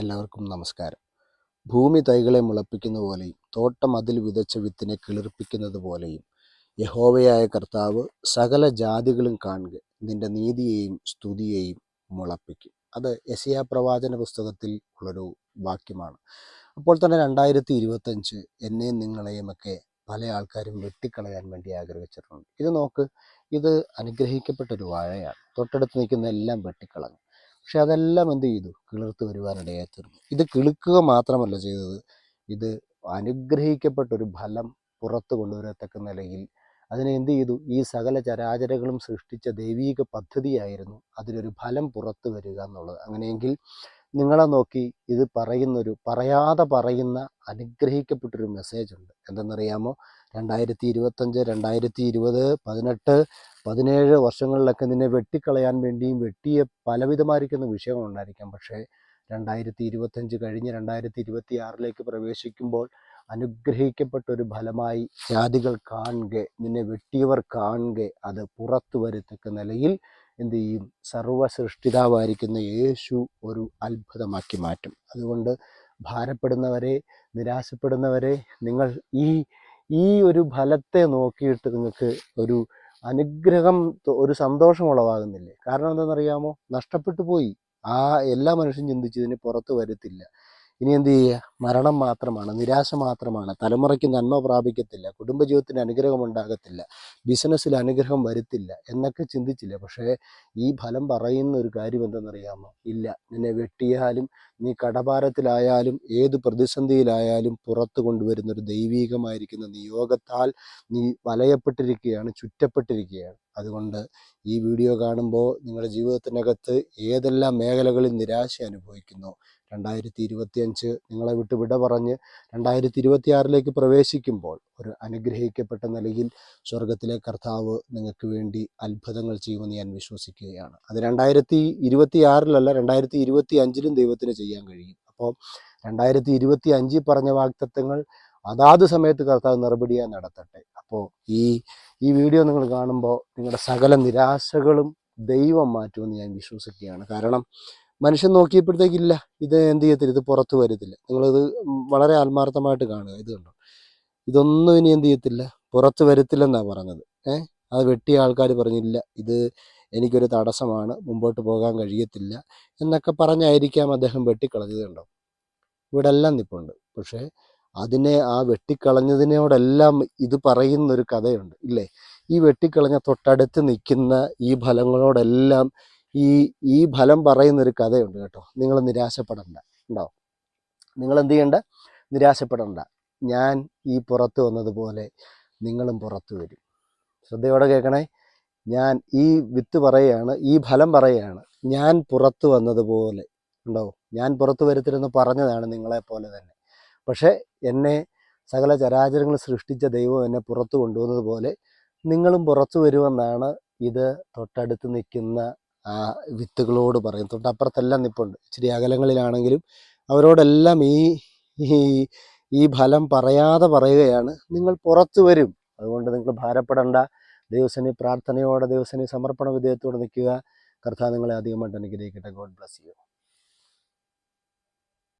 എല്ലാവർക്കും നമസ്കാരം. ഭൂമി തൈകളെ മുളപ്പിക്കുന്ന പോലെയും തോട്ടം അതിൽ വിതച്ച വിത്തിനെ കിളിർപ്പിക്കുന്നത് പോലെയും യഹോവയായ കർത്താവ് സകല ജാതികളും കാണുക നിന്റെ നീതിയെയും സ്തുതിയെയും മുളപ്പിക്കും. അത് യശയാ പ്രവാചന പുസ്തകത്തിൽ ഉള്ളൊരു വാക്യമാണ്. അപ്പോൾ തന്നെ രണ്ടായിരത്തി ഇരുപത്തഞ്ച് എന്നെയും നിങ്ങളെയും ഒക്കെ പല ആൾക്കാരും വെട്ടിക്കളയാൻ വേണ്ടി ആഗ്രഹിച്ചിട്ടുണ്ട്. ഇത് നോക്ക് ഇത് അനുഗ്രഹിക്കപ്പെട്ട ഒരു വാഴയാണ്. തൊട്ടടുത്ത് നിൽക്കുന്ന എല്ലാം വെട്ടിക്കളഞ്ഞു. പക്ഷെ അതെല്ലാം എന്ത് ചെയ്തു? കിളിർത്ത് വരുവാനിടയായി ഇത് കിളുക്കുക മാത്രമല്ല ചെയ്തത്. ഇത് അനുഗ്രഹിക്കപ്പെട്ടൊരു ഫലം പുറത്തു കൊണ്ടുവരത്തക്ക നിലയിൽ അതിനെ എന്ത് ചെയ്തു? ഈ സകല ചരാചരകളും സൃഷ്ടിച്ച ദൈവീക പദ്ധതിയായിരുന്നു അതിലൊരു ഫലം പുറത്തു വരിക എന്നുള്ളത്. അങ്ങനെയെങ്കിൽ നിങ്ങളെ നോക്കി ഇത് പറയുന്നൊരു പറയാതെ പറയുന്ന അനുഗ്രഹിക്കപ്പെട്ടൊരു മെസ്സേജ് ഉണ്ട് എന്തെന്നറിയാമോ? രണ്ടായിരത്തി ഇരുപത്തഞ്ച് രണ്ടായിരത്തി ഇരുപത് പതിനെട്ട് പതിനേഴ് വർഷങ്ങളിലൊക്കെ നിന്നെ വെട്ടിക്കളയാൻ വേണ്ടിയും വെട്ടിയ പലവിധമായിരിക്കുന്ന വിഷയങ്ങളുണ്ടായിരിക്കാം. പക്ഷേ രണ്ടായിരത്തി ഇരുപത്തഞ്ച് കഴിഞ്ഞ് രണ്ടായിരത്തി ഇരുപത്തി ആറിലേക്ക് പ്രവേശിക്കുമ്പോൾ അനുഗ്രഹിക്കപ്പെട്ട ഒരു ഫലമായി ജാതികൾ കാണുക നിന്നെ വെട്ടിയവർ കാണുക അത് പുറത്തു വരത്തക്ക നിലയിൽ എന്ത് ചെയ്യും? സർവ സൃഷ്ടിതാവായിരിക്കുന്ന യേശു ഒരു അത്ഭുതമാക്കി മാറ്റും. അതുകൊണ്ട് ഭാരപ്പെടുന്നവരെ നിരാശപ്പെടുന്നവരെ നിങ്ങൾ ഈ ഈ ഒരു ഫലത്തെ നോക്കിയിട്ട് നിങ്ങൾക്ക് ഒരു അനുഗ്രഹം ഒരു സന്തോഷം ഉളവാകുന്നില്ലേ കാരണം എന്താണെന്നറിയാമോ? നഷ്ടപ്പെട്ടു പോയി. ആ എല്ലാ മനുഷ്യൻ ചിന്തിച്ചു ഇതിന് പുറത്ത് വരത്തില്ല. ഇനി എന്ത് ചെയ്യുക മരണം മാത്രമാണ് നിരാശ മാത്രമാണ്. തലമുറയ്ക്ക് നന്മ പ്രാപിക്കത്തില്ല കുടുംബജീവിതത്തിന് അനുഗ്രഹം ഉണ്ടാകത്തില്ല ബിസിനസ്സിൽ അനുഗ്രഹം വരുത്തില്ല എന്നൊക്കെ ചിന്തിച്ചില്ല? പക്ഷേ ഈ ഫലം പറയുന്ന ഒരു കാര്യം എന്തെന്നറിയാമോ? ഇല്ല. നിന്നെ വെട്ടിയാലും നീ കടഭാരത്തിലായാലും ഏത് പ്രതിസന്ധിയിലായാലും പുറത്തു കൊണ്ടുവരുന്ന ഒരു ദൈവീകമായിരിക്കുന്ന നിയോഗത്താൽ നീ വലയപ്പെട്ടിരിക്കുകയാണ് ചുറ്റപ്പെട്ടിരിക്കുകയാണ്. അതുകൊണ്ട് ഈ വീഡിയോ കാണുമ്പോൾ നിങ്ങളുടെ ജീവിതത്തിനകത്ത് ഏതെല്ലാം മേഖലകളിൽ നിരാശ അനുഭവിക്കുന്നു? രണ്ടായിരത്തി ഇരുപത്തിയഞ്ച് നിങ്ങളെ വിട്ട് വിട പറഞ്ഞ് രണ്ടായിരത്തി ഇരുപത്തി ആറിലേക്ക് പ്രവേശിക്കുമ്പോൾ ഒരു അനുഗ്രഹിക്കപ്പെട്ട നിലയിൽ സ്വർഗത്തിലെ കർത്താവ് നിങ്ങൾക്ക് വേണ്ടി അത്ഭുതങ്ങൾ ചെയ്യുമെന്ന് ഞാൻ വിശ്വസിക്കുകയാണ്. അത് രണ്ടായിരത്തി ഇരുപത്തി ആറിലല്ല രണ്ടായിരത്തി ഇരുപത്തി അഞ്ചിലും ദൈവത്തിന് ചെയ്യാൻ കഴിയും. അപ്പോൾ രണ്ടായിരത്തി ഇരുപത്തി അഞ്ചിൽ പറഞ്ഞ വാക്തത്വങ്ങൾ അതാത് സമയത്ത് കർത്താവ് നിർബടിയായി നടത്തട്ടെ. അപ്പോൾ ഈ ഈ വീഡിയോ നിങ്ങൾ കാണുമ്പോൾ നിങ്ങളുടെ സകല നിരാശകളും ദൈവം മാറ്റുമെന്ന് ഞാൻ വിശ്വസിക്കുകയാണ്. കാരണം മനുഷ്യൻ നോക്കിയപ്പോഴത്തേക്കില്ല ഇത് എന്ത് ചെയ്യത്തില്ല ഇത് പുറത്തു വരത്തില്ല. നിങ്ങളിത് വളരെ ആത്മാർത്ഥമായിട്ട് കാണുക ഇത് കണ്ടോ? ഇതൊന്നും ഇനി എന്ത് ചെയ്യത്തില്ല പുറത്ത് വരത്തില്ലെന്നാണ് പറഞ്ഞത്. ഏഹ് അത് വെട്ടിയ ആൾക്കാർ പറഞ്ഞില്ല ഇത് എനിക്കൊരു തടസ്സമാണ് മുമ്പോട്ട് പോകാൻ കഴിയത്തില്ല എന്നൊക്കെ പറഞ്ഞായിരിക്കാം അദ്ദേഹം വെട്ടിക്കളഞ്ഞത് കണ്ടോ? ഇവിടെ എല്ലാം നിപ്പുണ്ട്. പക്ഷേ അതിനെ ആ വെട്ടിക്കളഞ്ഞതിനോടെല്ലാം ഇത് പറയുന്നൊരു കഥയുണ്ട് ഇല്ലേ? ഈ വെട്ടിക്കളഞ്ഞ തൊട്ടടുത്ത് നിൽക്കുന്ന ഈ ഫലങ്ങളോടെല്ലാം ഈ ഈ ഫലം പറയുന്നൊരു കഥയുണ്ട് കേട്ടോ. നിങ്ങൾ നിരാശപ്പെടണ്ട ഉണ്ടോ? നിങ്ങൾ എന്ത് ചെയ്യണ്ട? നിരാശപ്പെടണ്ട. ഞാൻ ഈ പുറത്ത് വന്നതുപോലെ നിങ്ങളും പുറത്തു വരും. ശ്രദ്ധയോടെ കേൾക്കണേ. ഞാൻ ഈ വിത്ത് പറയുകയാണ് ഈ ഫലം പറയുകയാണ്. ഞാൻ പുറത്തു വന്നതുപോലെ ഉണ്ടോ? ഞാൻ പുറത്തു വരത്തില്ലെന്ന് പറഞ്ഞതാണ് നിങ്ങളെ പോലെ തന്നെ. പക്ഷേ എന്നെ സകല ചരാചരങ്ങൾ സൃഷ്ടിച്ച ദൈവം എന്നെ പുറത്തു കൊണ്ടുവന്നതുപോലെ നിങ്ങളും പുറത്തു വരുമെന്നാണ് ഇത് തൊട്ടടുത്ത് നിൽക്കുന്ന ആ വിത്തുകളോട് പറയും തൊട്ടപ്പുറത്തെല്ലാം നിപ്പുണ്ട്. ഇച്ചിരി അകലങ്ങളിലാണെങ്കിലും അവരോടെല്ലാം ഈ ഈ ഫലം പറയാതെ പറയുകയാണ്. നിങ്ങൾ പുറത്തു വരും. അതുകൊണ്ട് നിങ്ങൾ ഭാരപ്പെടേണ്ട. ദൈവസനി പ്രാർത്ഥനയോടെ ദൈവസനി സമർപ്പണ വിധേയത്തോടെ നിൽക്കുക. കർത്താവ് നിങ്ങളെ അധികമായിട്ട് അനുഗ്രഹിക്കട്ടെ. God bless you.